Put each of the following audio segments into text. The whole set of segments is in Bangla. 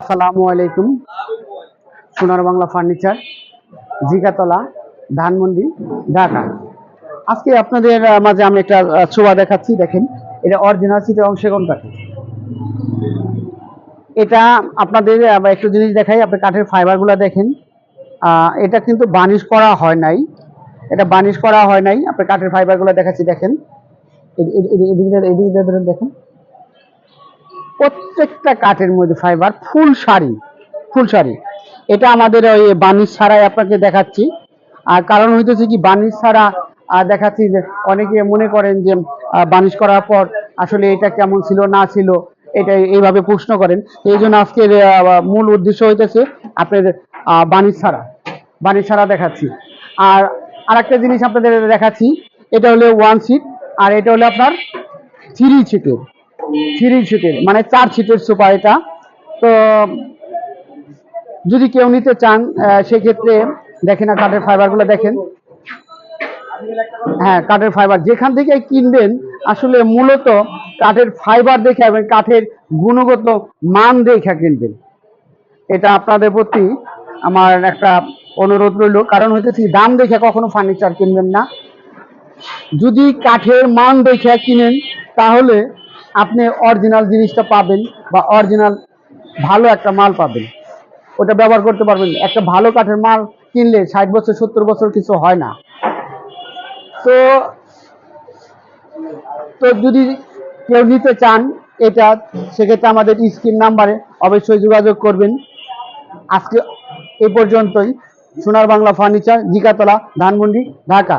আসসালামু আলাইকুম। সোনার বাংলা ফার্নিচার, জিগাতলা, ধানমন্ডি, ঢাকা। আজকে আপনাদের মাঝে আমি একটা ছোঁয়া দেখাচ্ছি, দেখেন, এটা অরিজিনাল সিটের অংশে কোন কাঠে এটা আপনাদের একটু জিনিস দেখাই, আপনি কাঠের ফাইবারগুলো দেখেন। এটা কিন্তু বানিশ করা হয় নাই। এটা বানিশ করা হয় নাই, আপনি কাঠের ফাইবারগুলো দেখাচ্ছি, দেখেন। এদি- এদি- এদি- এদিকে এদিকে দেখেন। প্রত্যেকটা কাঠের মধ্যে ফাইবার ফুল শাড়ি ফুল শাড়ি। এটা আমাদের ওই বানিশ ছাড়াই আপনাকে দেখাচ্ছি। আর কারণ হইতেছে কি বানিশ ছাড়া আহ, দেখাচ্ছি যে অনেকে মনে করেন যে বানিশ করার পর আসলে এটা কেমন ছিল না ছিল এটা এইভাবে প্রশ্ন করেন। এই জন্য আজকের মূল উদ্দেশ্য হইতেছে আপনাদের বানিশ ছাড়া বানিশ ছাড়া দেখাচ্ছি। আর আরেকটা জিনিস আপনাদের দেখাচ্ছি এটা হলো ওয়ান সিট আর এটা হলো আপনার থ্রি সিটের থ্রি সিটের মানে চার সিটের সোফা এটা। তো, যদি কেউ নিতে চান সেক্ষেত্রে দেখেন না কাঠের ফাইবারগুলো দেখেন। হ্যাঁ কাঠের ফাইবার যেখান থেকে কিনবেন, আসলে মূলত কাঠের ফাইবার দেখে এবং কাঠের গুণগত মান দেখে কিনবেন। এটা আপনাদের প্রতি আমার একটা অনুরোধ রইল। কারণ হইতেছে দাম দেখে কখনো ফার্নিচার কিনবেন না। যদি কাঠের মান দেখে কিনেন, তাহলে আপনি অরিজিনাল জিনিসটা পাবেন বা অরিজিনাল ভালো একটা মাল পাবেন। ওটা ব্যবহার করতে পারবেন। একটা ভালো কাঠের মাল কিনলে ষাট বছর, সত্তর বছর কিছু হয় না। তো তো যদি কেউ নিতে চান এটা, সেক্ষেত্রে আমাদের স্ক্রিন নাম্বারে অবশ্যই যোগাযোগ করবেন। আজকে এ পর্যন্তই। সোনার বাংলা ফার্নিচার জিকাতলা, ধানমন্ডি, ঢাকা।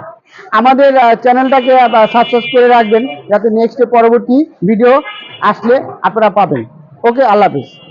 আমাদের চ্যানেলটাকে সাবস্ক্রাইব করে রাখবেন। যাতে নেক্সট পরবর্তী ভিডিও আসলে আপনারা পাবেন। ওকে আল্লাহ হাফিজ।